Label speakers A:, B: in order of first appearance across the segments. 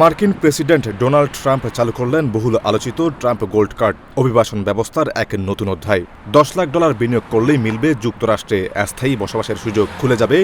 A: মার্কিন president Donald Trump চালু করলেন বহুল আলোচিত ট্রাম্প গোল্ড কার্ড অভিবাসন ব্যবস্থার এক নতুন অধ্যায়। দশ লাখ ডলার বিনিয়োগ করলেই মিলবে যুক্তরাষ্ট্রে অস্থায়ী বসবাসের সুযোগ। খুলে যাবে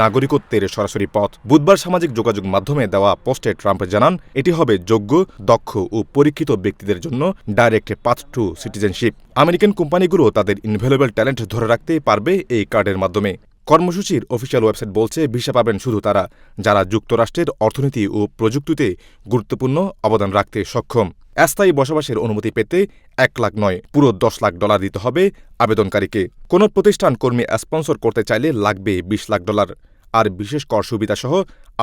A: নাগরিকত্বের সরাসরি পথ। বুধবার সামাজিক যোগাযোগ মাধ্যমে দেওয়া পোস্টে ট্রাম্প জানান, এটি হবে যোগ্য, দক্ষ ও পরীক্ষিত ব্যক্তিদের জন্য direct path to citizenship. American কোম্পানিগুলো তাদের ইনভ্যালুয়েবল ট্যালেন্ট ধরে রাখতে পারবে এই কার্ডের মাধ্যমে। কর্মসূচির অফিসিয়াল ওয়েবসাইট বলছে, ভিসা পাবেন শুধু তারা যারা যুক্তরাষ্ট্রের অর্থনীতি ও প্রযুক্তিতে গুরুত্বপূর্ণ অবদান রাখতে সক্ষম। অস্থায়ী বসবাসের অনুমতি পেতে এক লাখ নয়, পুরো দশ লাখ ডলার দিতে হবে আবেদনকারীকে। কোনো প্রতিষ্ঠান কর্মী স্পন্সর করতে চাইলে লাগবে বিশ লাখ ডলার। আর বিশেষ কর সুবিধাসহ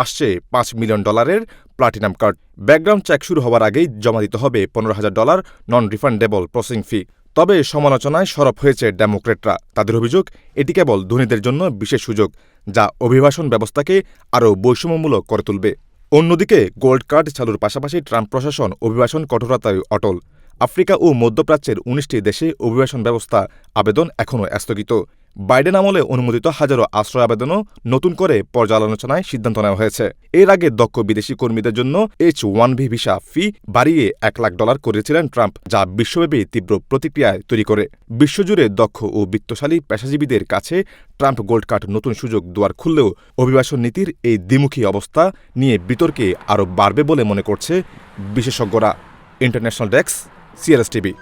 A: আসছে পাঁচ মিলিয়ন ডলারের প্লাটিনাম কার্ড। ব্যাকগ্রাউন্ড চেক শুরু হওয়ার আগেই জমা দিতে হবে পনেরো হাজার dollar non refundable processing fee তবে সমালোচনায় সরব হয়েছে ডেমোক্রেটরা। তাদের অভিযোগ, এটি কেবল ধনীদের জন্য বিশেষ সুযোগ, যা অভিবাসন ব্যবস্থাকে আরও বৈষম্যমূলক করে তুলবে। অন্যদিকে, গোল্ড কার্ড চালুর পাশাপাশি ট্রাম্প প্রশাসন অভিবাসন কঠোরতায় অটল। আফ্রিকা ও মধ্যপ্রাচ্যের উনিশটি দেশে অভিবাসন ব্যবস্থা আবেদন এখনও স্থগিত। বাইডেন আমলে অনুমোদিত হাজারো আশ্রয় আবেদনও নতুন করে পর্যালোচনায় সিদ্ধান্ত নেওয়া হয়েছে। এর আগে দক্ষ বিদেশি কর্মীদের জন্য H one B visa fee বাড়িয়ে এক লাখ ডলার করেছিলেন ট্রাম্প, যা বিশ্বব্যাপী তীব্র প্রতিক্রিয়ায় তৈরি করে। বিশ্বজুড়ে দক্ষ ও বিত্তশালী পেশাজীবীদের কাছে ট্রাম্প গোল্ড কার্ড নতুন সুযোগ দুয়ার খুললেও অভিবাসন নীতির এই দ্বিমুখী অবস্থা নিয়ে বিতর্কে আরও বাড়বে বলে মনে করছে বিশেষজ্ঞরা। International desk CRS TV.